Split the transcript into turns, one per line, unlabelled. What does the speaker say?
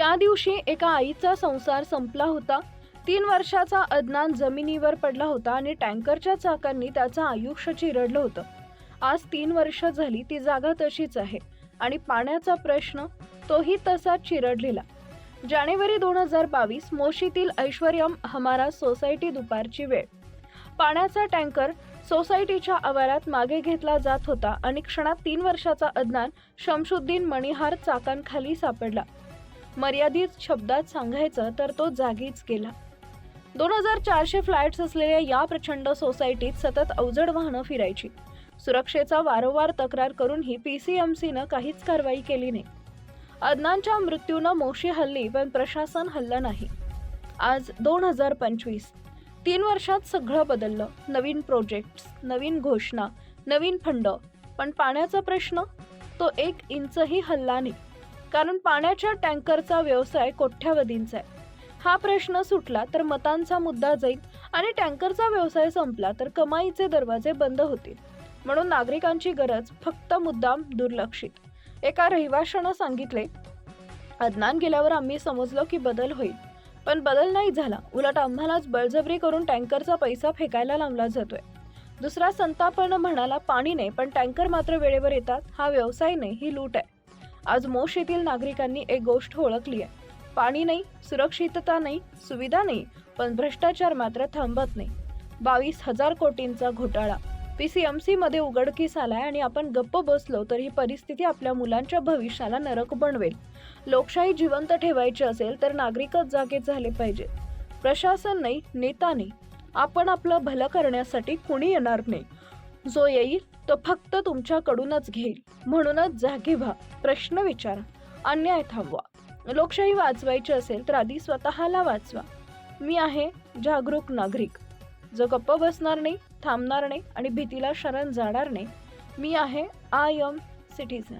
त्या दिवशी एका आईचा संसार संपला होता. तीन वर्षाचा अदनान जमिनीवर पडला होता आणि टँकरच्या चाकांनी त्याचं आयुष्य चिरडलं होतं. आज तीन वर्ष झाली ती जागा तशीच आहे आणि पाण्याचा प्रश्न तोही तसाच चिरडलेला. जानेवारी दोन हजार बावीस मोशीतील ऐश्वर्यम हमारा सोसायटी दुपारची वेळ. पाण्याचा टँकर सोसायटीच्या आवारात मागे घेतला जात होता आणि क्षणात तीन वर्षाचा अदनान शमशुद्दीन मणिहार चाकांखाली सापडला. मर्यादित शब्दात सांगायचं तर तो जागीच गेला. दोन हजार चारशे फ्लॅट्स असलेल्या या प्रचंड सोसायटीत सतत अवजड वाहनं फिरायची. सुरक्षेचा वारंवार तक्रार करूनही पी सी एम सीनं काहीच कारवाई केली नाही. अदनानच्या मृत्यूनं मोशी हल्ली पण प्रशासन हल्लं नाही. आज दोन हजार पंचवीस. तीन वर्षात सगळं बदललं. नवीन प्रोजेक्ट्स नवीन घोषणा नवीन फंड. पण पाण्याचा प्रश्न? तो एक इंचही हल्ला नाही. कारण पाण्याच्या टँकरचा व्यवसाय कोठ्यावधींचा आहे? हा प्रश्न सुटला तर मतांचा मुद्दा जाईल आणि टँकरचा व्यवसाय संपला तर कमाईचे दरवाजे बंद होतील. म्हणून नागरिकांची गरज फक्त मुद्दाम दुर्लक्षित. एका रहिवाशानं सांगितले अज्ञान गेल्यावर आम्ही समजलो की बदल होईल. पण बदल नाही झाला. उलट आम्हालाच बळजबरी करून टँकरचा पैसा फेकायला लावला जातोय. दुसरा संतापानं म्हणाला पाणी नाही पण टँकर मात्र वेळेवर येतात. हा व्यवसाय नाही ही लूट आहे. आज मोश येथील नागरिकांनी एक गोष्ट ओळखली आहे. पाणी नाही सुरक्षितता नाही सुविधा नाही पण भ्रष्टाचार मात्र थांबत नाही. बावीस हजार कोटींचा घोटाळा. पी सी एम सीमध्ये उघडकीस आलाय आणि आपण गप्प बसलो तर ही परिस्थिती आपल्या मुलांच्या भविष्याला नरक बनवेल. लोकशाही जिवंत ठेवायची असेल तर नागरिकच जागे झाले पाहिजेत प्रशासन नाही नेता नाही. आपण आपलं भलं करण्यासाठी कुणी येणार नाही. जो येईल तो फक्त तुमच्याकडूनच घेईल. म्हणूनच जागे व्हा. प्रश्न विचारा. अन्याय थांबवा. लोकशाही वाचवायची असेल तर आधी स्वतःला वाचवा. मी आहे जागरूक नागरिक. जो गप्प बसणार नाही थांबणार नाही आणि भीतीला शरण जाणार नाही. मी आहे आय एम सिटीजन